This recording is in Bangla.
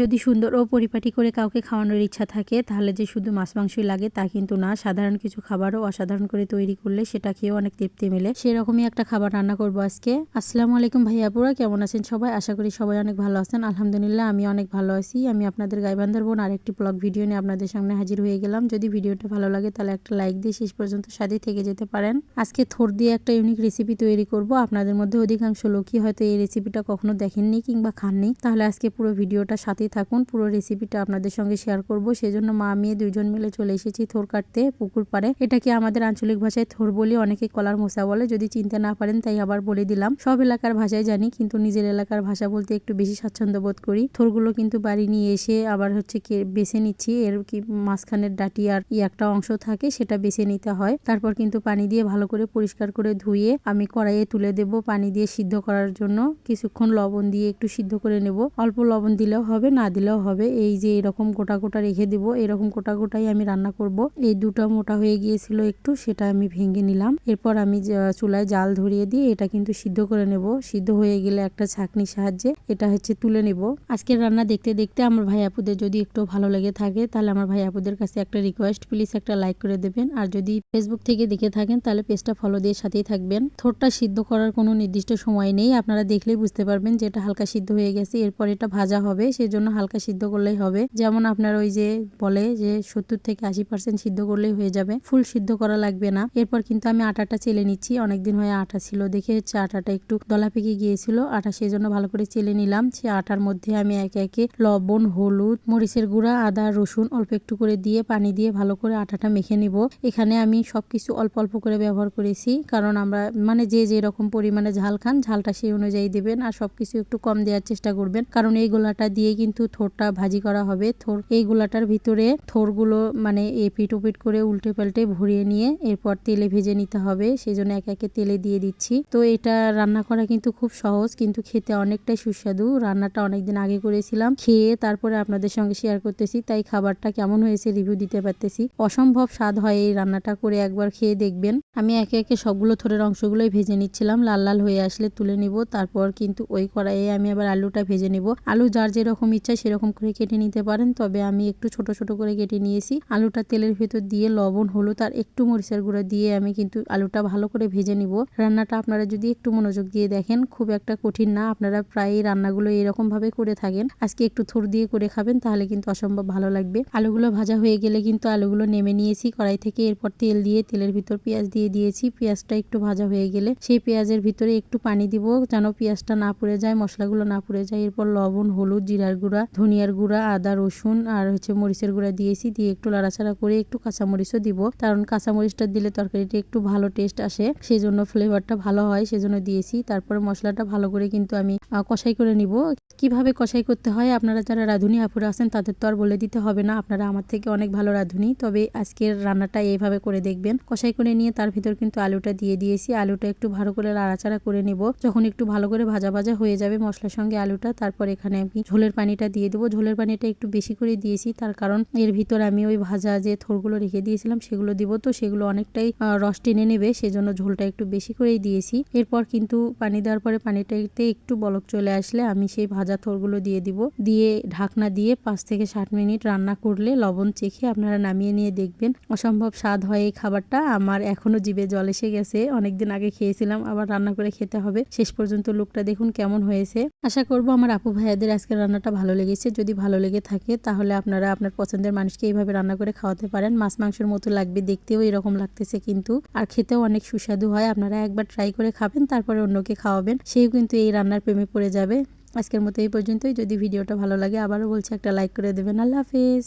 যদি সুন্দর ও পরিপাটি করে কাউকে খাওয়ানোর ইচ্ছা থাকে, তাহলে যে শুধু মাছ মাংসই লাগে তা কিন্তু না। সাধারণ কিছু খাবারও অসাধারণ করে তৈরি করলে সেটা খেয়েও অনেক তৃপ্তি মেলে। সেরকমই একটা খাবার রান্না করব আজকে। আসসালামু আলাইকুম ভাইয়াপুরা কেমন আছেন সবাই? আশা করি সবাই অনেক ভালো আছেন। আলহামদুলিল্লাহ, আমি অনেক ভালো আছি। আমি আপনাদের গাইবান্ধার বোন আরেকটি ব্লগ ভিডিও নিয়ে আপনাদের সামনে হাজির হয়ে গেলাম। যদি ভিডিওটা ভালো লাগে, তাহলে একটা লাইক দিয়ে শেষ পর্যন্ত সাথে থেকে যেতে পারেন। আজকে থোর দিয়ে একটা ইউনিক রেসিপি তৈরি করব। আপনাদের মধ্যে অধিকাংশ লোকই হয়তো এই রেসিপিটা কখনো দেখেননি কিংবা খাননি। তাহলে আজকে পুরো ভিডিওটা সাথেই থাকুন। পুরো রেসিপিটা আপনাদের সঙ্গে শেয়ার করব। সেজন্য মা মেয়ে দুইজন মিলে চলে এসেছি থোর কাটতে পুকুর পাড়ে। এটাকে আমাদের আঞ্চলিক ভাষায় থোর বলি? অনেকে কলার মোসা বলে। যদি চিনতে না পারেন, তাই আবার বলে দিলাম। সব এলাকার ভাষায় জানি, কিন্তু নিজের এলাকার ভাষা বলতে একটু বেশি স্বাচ্ছন্দ্য বোধ করি। থোরগুলো কিন্তু বাড়ি নিয়ে এসে আবার হচ্ছে বেছে নিচ্ছি। এর কি মাঝখানের ডাটি আর ই একটা অংশ থাকে, সেটা বেছে নিতে হয়। তারপর কিন্তু পানি দিয়ে ভালো করে পরিষ্কার করে ধুয়ে আমি কড়াইয়ে তুলে দেব। পানি দিয়ে সিদ্ধ করার জন্য কিছুক্ষণ লবণ দিয়ে একটু সিদ্ধ করে নেব। অল্প লবণ দিলেও হবে না দিলেও হবে। এই যে এরকম গোটা গোটা রেখে দিব, এরকম গোটা গোটাই আমি রান্না করব। এই দুটো মোটা হয়ে গিয়েছিল একটু, সেটা আমি ভেঙে নিলাম। এরপর আমি চুলায় জাল ধরিয়ে দিয়ে এটা কিন্তু সিদ্ধ করে নেব। সিদ্ধ হয়ে গেলে একটা ছাকনির সাহায্যে এটা হচ্ছে তুলে নেব। আজকের রান্না দেখতে দেখতে আমার ভাই আপুদের যদি একটু ভালো লেগে থাকে, তাহলে আমার ভাই আপুদের কাছে একটা রিকোয়েস্ট প্লিজ একটা লাইক করে দেবেন। আর যদি ফেসবুক থেকে দেখে থাকেন, তাহলে পেজটা ফলো দিয়ে সাথেই থাকবেন। থোরটা সিদ্ধ করার কোনো নির্দিষ্ট সময় নেই। আপনারা দেখলেই বুঝতে পারবেন যে এটা হালকা সিদ্ধ হয়ে গেছে, এরপর এটা ভাজা হবে, সেজন্য হালকা সিদ্ধ করলেই হবে। যেমন আপনার ওই যে বলে যে সত্তর থেকে আশি পার্সেন্ট সিদ্ধ করলেই হয়ে যাবে। ফুল সিদ্ধ করা লাগবে না। এরপর কিন্তু আমি আটাটা চেলে নিচ্ছি। অনেকদিন হয়ে আটা ছিল। দেখে হচ্ছে আটাটা একটু দলা পেকে গিয়েছিল। আটা সেই জন্য ভালো করে চেলে নিলাম। সে আটার মধ্যে আমি একে একে লবণ, হলুদ, মরিচের গুঁড়া, আদা, রসুন অল্প একটু করে দিয়ে পানি দিয়ে ভালো করে আটাটা মেখে নিব। এখানে আমি সবকিছু অল্প অল্প করে ব্যবহার করেছি। কারণ আমরা মানে যে যে রকম পরিমাণে ঝাল খান, ঝালটা সেই অনুযায়ী দেবেন। আর সবকিছু একটু কম দেওয়ার চেষ্টা করবেন। কারণ এই গোলাটা দিয়ে কিন্তু থোরটা ভাজি করা হবে। থোর, এই গোলাটার ভিতরে থোরগুলো মানে এপিট ওপিট করে উল্টে পাল্টে ভরিয়ে নিয়ে এরপর তেলে ভেজে নিতে হবে। সেই জন্য এক একে তেলে দিয়ে দিচ্ছি। তো এটা রান্না করা কিন্তু খুব সহজ, কিন্তু খেতে অনেকটাই সুস্বাদু। রান্নাটা অনেকদিন আগে করেছিলাম, খেয়ে তারপরে আপনাদের সঙ্গে শেয়ার করতেছি। তাই খাবারটা কেমন হয়েছে রিভিউ দিতে পারতেছি। অসম্ভব স্বাদ হয় এই রান্নাটা করে একবার খেয়ে দেখবেন। আমি একে একে সবগুলো থোরের অংশগুলোই ভেজে নিচ্ছিলাম। লাল লাল হয়ে আসলে তুলে নিব। তারপর কিন্তু ওই কড়াইয়ে আমি আবার আলুটা ভেজে নিব। আলু যার যেরকম ইচ্ছা সেরকম করে কেটে নিতে পারেন। তবে আমি একটু ছোট ছোট করে কেটে নিয়েছি। আলুটা তেলের ভেতর দিয়ে লবণ, হলুদ আর একটু মরিচের গুঁড়া দিয়ে আমি কিন্তু আলুটা ভালো করে ভেজে নিব। রান্নাটা আপনারা যদি একটু মনোযোগ দিয়ে দেখেন, খুব একটা কঠিন না। আপনারা প্রায় রান্নাগুলো এরকম ভাবে করে থাকেন। আজকে একটু থোর দিয়ে করে খাবেন, তাহলে কিন্তু অসম্ভব ভালো লাগবে। আলুগুলো ভাজা হয়ে গেলে কিন্তু আলুগুলো নেমে নিয়েছি কড়াই থেকে। এরপর তেল দিয়ে তেলের ভিতর পেঁয়াজ দিয়ে দিয়েছি। পেঁয়াজটা একটু ভাজা হয়ে গেলে সেই পেঁয়াজের ভিতরে একটু পানি দিব, যেন পেঁয়াজটা না পুড়ে যায়, মশলাগুলো না পুড়ে যায়। এরপর লবণ, হলুদ, জিরার গুঁড়া, ধনিয়ার গুঁড়া, আদা, রসুন আর হচ্ছে মরিচের গুঁড়া দিয়েছি। দিয়ে একটু লাড়াচাড়া করে একটু কাঁচামরিচও দিব। কারণ কাঁচামরিচটা দিলে তরকারিটা একটু ভালো টেস্ট আসে। সেই জন্য ফ্লেভারটা ভালো হয়, সেজন্য দিয়েছি। তারপরে মশলাটা ভালো করে কিন্তু আমি কষাই করে নিব। কীভাবে কষাই করতে হয়? আপনারা যারা রাঁধুনি আপুরা আছেন, তাদের তো আর বলে দিতে হবে না। আপনারা আমার থেকে অনেক ভালো রাঁধুনি। তবে আজকের রান্নাটা এইভাবে করে দেখবেন। কষাই করে নিয়ে তার ভিতর কিন্তু আলুটা দিয়ে দিয়েছি। আলুটা একটু ভালো করে লাড়াচাড়া করে নেব। যখন একটু ভালো করে ভাজা ভাজা হয়ে যাবে মশলার সঙ্গে আলুটা, তারপর এখানে আমি ঝোলের পানিটা দিয়ে দেবো। ঝোলের পানিটা একটু বেশি করে দিয়েছি। তার কারণ এর ভিতর আমি ওই ভাজা যে থোরগুলো রেখে দিয়েছিলাম সেগুলো দিব। তো সেগুলো অনেকটাই রস টেনে নেবে, সেজন্য ঝোলটা একটু বেশি করেই দিয়েছি। এরপর কিন্তু পানি দেওয়ার পরে পানিটাতে একটু বলক চলে আসলে আমি সেই ভাজা থোরগুলো দিয়ে দিব। দিয়ে ঢাকনা দিয়ে পাঁচ থেকে ষাট মিনিট রান্না করলে লবণ চেখে আপনারা নামিয়ে নিয়ে দেখবেন। অসম্ভব স্বাদ হয় এই খাবারটা। আমার এখনও জিভে জল এসে গেছে। অনেকদিন আগে খেয়েছিলাম, আবার রান্না করে খেতে হবে। শেষ পর্যন্ত লুকটা দেখুন কেমন হয়েছে। আশা করব আমার আপু ভাইয়াদের আজকের রান্নাটা ভালো লেগেছে, যদি ভালো লেগে থাকে তাহলে আপনারা আপনার পছন্দের মানুষকে এইভাবে রান্না করে খাওয়াতে পারেন। মাছ, মাংসের মতো লাগবে দেখতেও এরকম লাগতেছে কিন্তু, আর খেতেও অনেক সুস্বাদু হয়। আপনারা একবার ট্রাই করে খাবেন, তারপরে অন্যকে খাওয়াবেন, সেও কিন্তু এই রান্নার প্রেমে পড়ে যাবে। আজকের মতো এই পর্যন্তই। যদি ভিডিওটা ভালো লাগে আবারও বলছি একটা লাইক করে দেবেন। আল্লাহ হাফেজ।